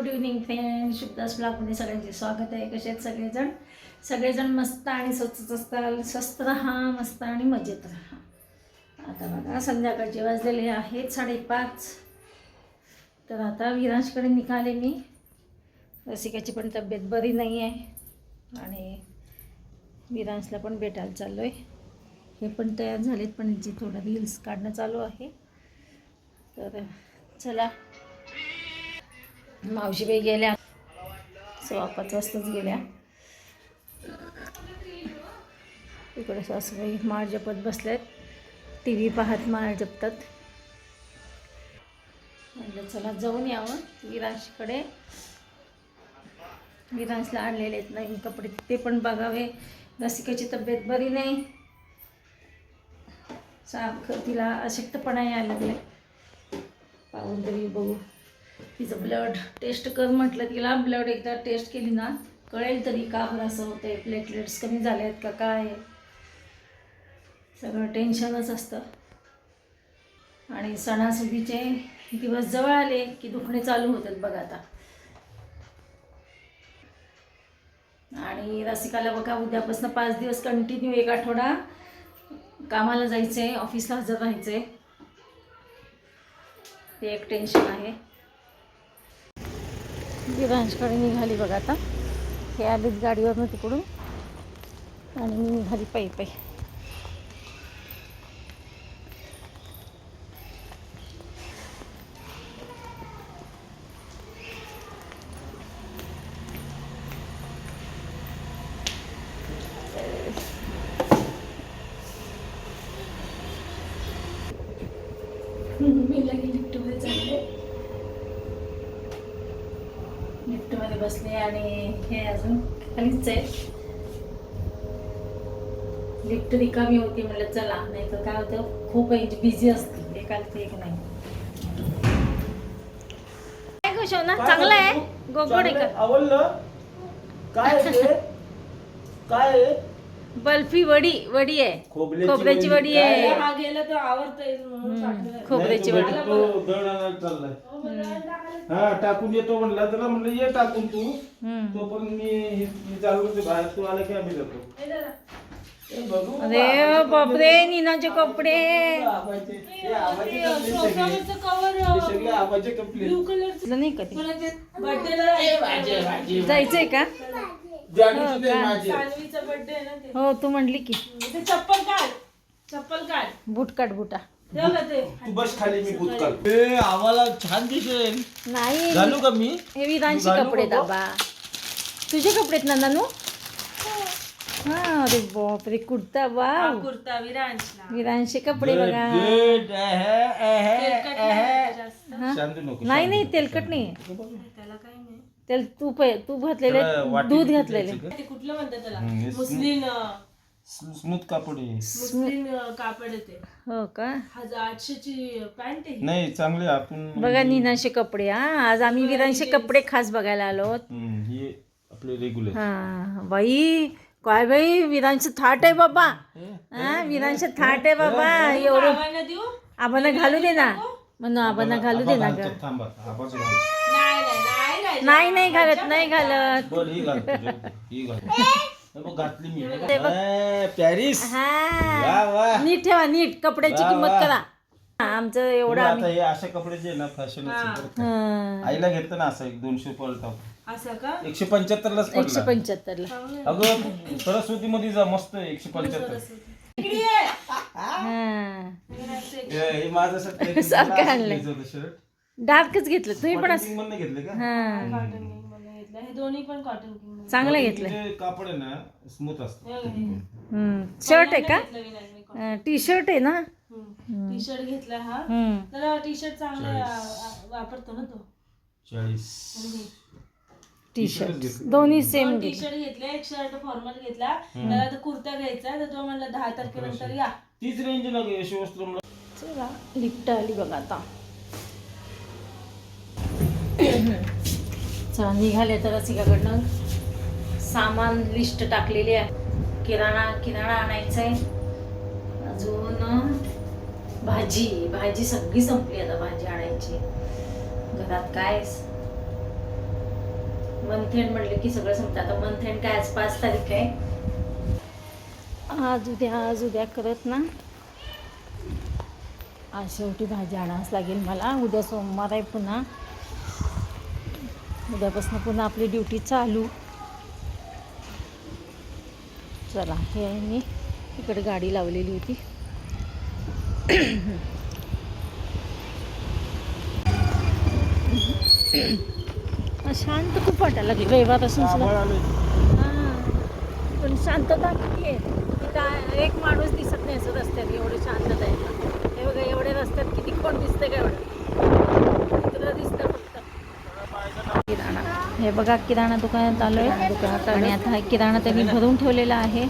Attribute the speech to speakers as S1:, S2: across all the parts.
S1: Good evening friend शुभदास ब्लॉगमध्ये सगळ्यांचे स्वागत आहे. कसे आहेत सगळेजण? सगळेजण मस्त आणि स्वच्छच असतात स्वस्त राहा मस्त आणि मजेत राहा. आता बघा संध्याकाळचे वाजलेले आहेत साडेपाच. तर आता विरांशकडे निघाले मी. रसिकाची पण तब्येत बरी नाही आहे. आणि विरांशला पण भेटायला चाललो आहे हे पण तयार झालेत पण जी थोडं रील्स काढणं चालू आहे. तर चला मावशीबाई गेल्या. सव्वा पाच वाजताच गेल्या. इकडे सासूबाई माळ जपत बसल्यात टी व्ही पाहत माळ जपतात. म्हटलं चला जाऊन यावं. विरांशकडे विरांशला आणलेले आहेत नवीन कपडे. ते पण बघावे. रसिकाची तब्येत बरी नाही. साख तिला अशक्तपणा यायला लागले पाहून तरी बघू. तिचं ब्लड टेस्ट कर म्हटलं तिला. ब्लड एकदा टेस्ट केली ना कळेल तरी का बरं असं होतंय. प्लेटलेट्स कमी झाले आहेत का काय? सगळं टेन्शनच असतं. आणि सणासुदीचे दिवस जवळ आले की दुखणे चालू होतात बघा आता. आणि रसिकाला बघा उद्यापासून पाच दिवस कंटिन्यू एक आठवडा कामाला जायचं आहे ऑफिसला हजर राहायचं आहे ते एक टेन्शन आहे. विरांशकडे निघाली बघा आता. हे आलीत गाडीवरनं तिकडून. आणि मी निघाली पायी पायी मी लगे लिफ्टमध्ये चालले लिफ्टमध्ये बसले आणि हे अजून खालीच आहे. लिफ्ट रिकामी होती म्हणलं चला नाही तर काय होतं खूप बिझी असते एकाला ते एक नाही. काय चांगलं आहे? गोगोड
S2: आवडलं? काय? काय आहे?
S1: बर्फी वडी वडी आहे
S2: खोबऱ्याची
S1: खोबऱ्याची
S2: वडी.
S1: आहे?
S3: हा गेला म्हणून.
S1: खोबऱ्याची
S2: नाही,
S1: वडी
S2: तो भेटतो, दळण आणायला चाललाय हा टाकून येतो म्हणला त्याला म्हणलं ये टाकून तू
S1: हम्म.
S2: तोपर्यंत मी मी चालू होते बाहेर तू आला की आम्ही जातो
S3: हे जरा.
S2: ए, बघू,
S1: अरे बापरे नीनाचे कपडे
S2: हे
S3: ते
S2: सगळे.
S3: सोफ्यावरचं cover,
S2: हे सगळे
S1: नाही कधी
S3: कोणाचे? birthday ला
S1: जायचंय का
S2: माझी.
S3: सानवीचा आहे ना ते.
S1: हो तू म्हणली की.
S3: ते चप्पल काढ. चप्पल काढ.
S1: बूट काढ बुटा.
S3: ठेव ते.
S2: तू बस खाली मी भूतकाल ए आम्हाला छान दिसेल.
S1: नाही.
S2: घालू का मी?
S1: हे
S2: घालू
S1: कपडे? दाबा. तुझे कपडे आहेत ना नानू? हा. अरे बापरे कुर्ता वा
S3: हा कुर्ता विरांशला.
S1: विरांशी कपडे बघा.
S2: Good,
S3: तेलकट नाही
S2: एहे.
S3: आहे जास्त.
S1: हा?
S2: शांत नको
S1: नाही. तेलकट नाही.
S3: त्याला काय नाही
S1: तेल तूप आहे तूप घातलेले
S2: त्याला
S1: दूध घातलेले?
S3: ते कुठलं म्हणतात त्याला?
S2: हे
S3: मुस्लिम
S2: स्मूथ कापड आहे.
S3: मुस्लिम अं, कापड येते
S1: हो का?
S3: हजार आठशेची पॅन्ट आहे
S2: नाही चांगले आपण
S1: बघा नीनाचे कपडे हा. आज आम्ही विरांशी कपडे खास बघायला आलो.
S2: हम्म, हे आपले रेग्युलर
S1: हा बाई काय बाई विरांश थाट आहे बाबा. हा? विरांश थाट आहे बाबा एवढं
S3: देऊ?
S1: आबांना घालू दे ना. म्हणून आबांना घालू दे ना ग.
S2: थांबा आवाज घाल.
S3: नाही नाही नाही. नाही
S1: नाही घालत नाही घालत.
S2: ही. ही हे घातली मी. ए, पॅरिस? वा
S1: हा.
S2: वा
S1: नीट ठेवा नीट. कपड्याची
S2: वा,
S1: किंमत
S2: वा.
S1: करा. हा, आमचं एवढं
S2: आता
S1: आम्ही
S2: हे अशा कपड्याचे आहे ना फॅशन
S1: हा,
S2: आईला घेतलं ना असं एक दोनशे पळता.
S3: असं का?
S2: एकशे पंच्याहत्तर लाच
S1: एकशे
S2: पडला
S1: पंच्याहत्तरला.
S3: चांगलं
S2: अगं सरस्वती मध्ये जा मस्त एकशे पंच्याहत्तर.
S3: इकडे ये.
S1: हा.
S2: माझं असं
S1: सारखं आणलंय.
S2: होतं shirt.
S1: डार्कच घेतलं. तुम्ही पण असं
S2: मधनं घेतले का?
S1: हा.
S3: कॉटन किंग म्हणून घेतलं. हे दोन्ही पण कॉटन किंग म्हणून.
S1: चांगलं घेतलं
S2: कापड आहे ना स्मूथ असतं.
S3: हे बघ हे.
S1: हम्म. शर्ट आहे का?
S3: घेतलं विनायकने cotton.
S1: टी शर्ट आहे ना?
S3: हम्म. टी शर्ट घेतला हा.
S1: हम्म.
S3: जरा टी शर्ट चांगला आ- वापरतो ना तो.
S2: चाळीस.
S1: T shirt. दोन्ही सेम
S3: टी
S1: घेतले.
S3: शर्ट घेतले एक शर्ट फॉर्मल घेतला. त्याला आता कुर्ता घ्यायचा तर तो म्हणला दहा तारखेनंतर या.
S2: तीच रेंज लागे यशवस्त्रमला
S1: चला लिफ्ट आली बघा आता. निघाले तर रसिकाकडनं सामान लिस्ट टाकलेली आहे. किराणा किराणा आणायचा आहे अजून भाजी. भाजी सगळी संपली आता भाजी आणायची. घरात काय? मंथ एंड म्हटलं की सगळं संपतं. आता मंथ एंड काय? आज पाच तारीख आहे. आज उद्या आज उद्या करत ना. आज शेवटी भाजी आणावंच लागेल मला. उद्या सोमवार आहे पुन्हा. उद्यापासून पुन्हा आपली ड्युटी चालू. चला हे आहे मी. इकडे गाडी लावलेली होती. शांत खूप वाटायला लागली. रविवार असून
S2: आभाळ
S1: सुद्धा
S2: आलंय.
S1: हां. पण शांतता किती आहे? इथं एक माणूस दिसत नाही असं रस्त्यात. एवढे शांतता आहे. हे बघा एवढे रस्त्यात किती कोण दिसतंय का एवढं? दिसतं हे बघा किराणा दुकानात आलो आलोय. आणि आता हा किराणा त्यांनी भरून ठेवलेला आहे.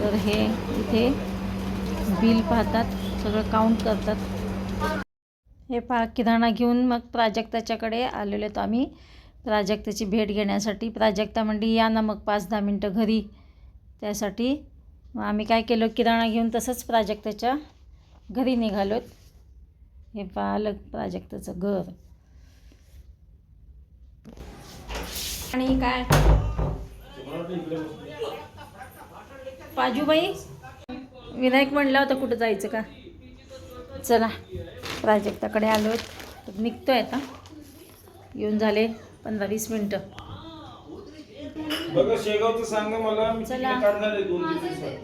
S1: तर हे इथे बिल पाहतात सगळं काउंट करतात. हे पा किराणा घेऊन मग प्राजक्ताच्याकडे आलेलो आहेत आम्ही. प्राजक्ताची भेट घेण्यासाठी. प्राजक्ता म्हणली या ना मग पाच दहा मिनटं घरी. त्यासाठी मग आम्ही काय केलं किराणा घेऊन तसंच प्राजक्ताच्या घरी निघालोत. हे पालक प्राजक्ताचं घर. आणि काय? पाजूबाई विनायक म्हणला होता कुठं जायचं का? चला प्राजक्ताकडे आलो. तर निघतोय आता. येऊन झाले पंधरा वीस मिनटं.
S2: बघा शेगावचं सांगा मला. आहे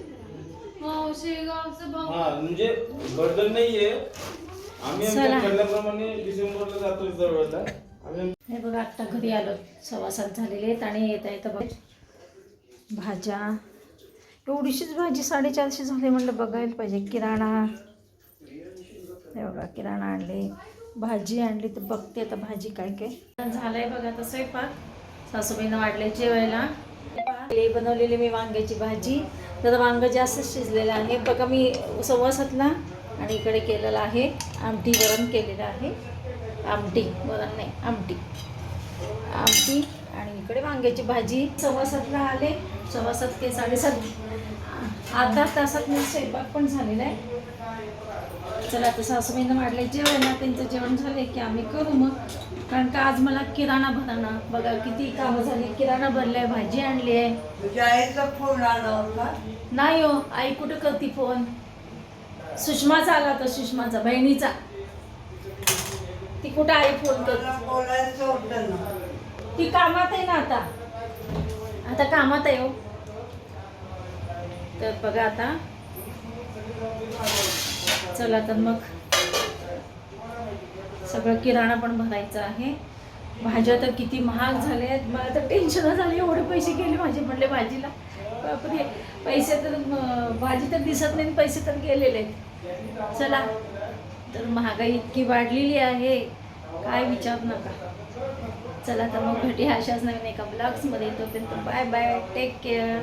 S2: हा म्हणजे नाहीये. आम्ही जातो
S1: हे बघा आत्ता घरी आलो. सव्वा सात झालेले आहेत आणि येता येतं बघ. भाज्या. एवढीशीच भाजी साडेचारशे झाली म्हटलं बघायला पाहिजे. किराणा. हे बघा किराणा आणले. भाजी आणली तर बघते आता भाजी काय काय. झालंय बघा आता स्वयंपाक. सासूबाईनं वाढले जेवायला. बनवलेली मी वांग्याची भाजी. तर वांग जास्त शिजलेलं आहे. बघा मी सव्वा सातला आणि इकडे केलेलं आहे. आमटी वरण केलेलं आहे. आमटी वरण नाही आमटी. आमटी आणि इकडे वांग्याची भाजी. सव्वा सातला आले सव्वा सात ते साडेसात अर्धा तासात मी स्वयंपाक पण झालेला आहे. चला आता सासूबाईनं वाढले जेवण ना त्यांचं जेवण झाले की आम्ही करू मग. कारण का आज मला किराणा भराना बघा किती कामं झाली. किराणा भरलाय भाजी आणली आहे.
S4: फोन आला
S1: नाही हो आई कुठं करते फोन सुषमाचा आला होता सुषमाचा बहिणीचा. कुठं आई फोन ती कामात आहे ना आता. आता कामात आहे हो. तर बघा आता. चला तर मग. सगळं किराणा पण भरायचं आहे. भाज्या तर किती महाग झाल्या आहेत. मला तर टेन्शन झाले एवढे पैसे गेले माझे. म्हणले भाजीला. बापरे. पैसे तर भाजी तर दिसत नाही पैसे तर गेलेले आहेत. चला. तर महागाई इतकी वाढलेली आहे. काय विचारू नका. चला तर मग भेटी अशाच नवीन एका ब्लॉग्समध्ये तोपर्यंत बाय बाय टेक केअर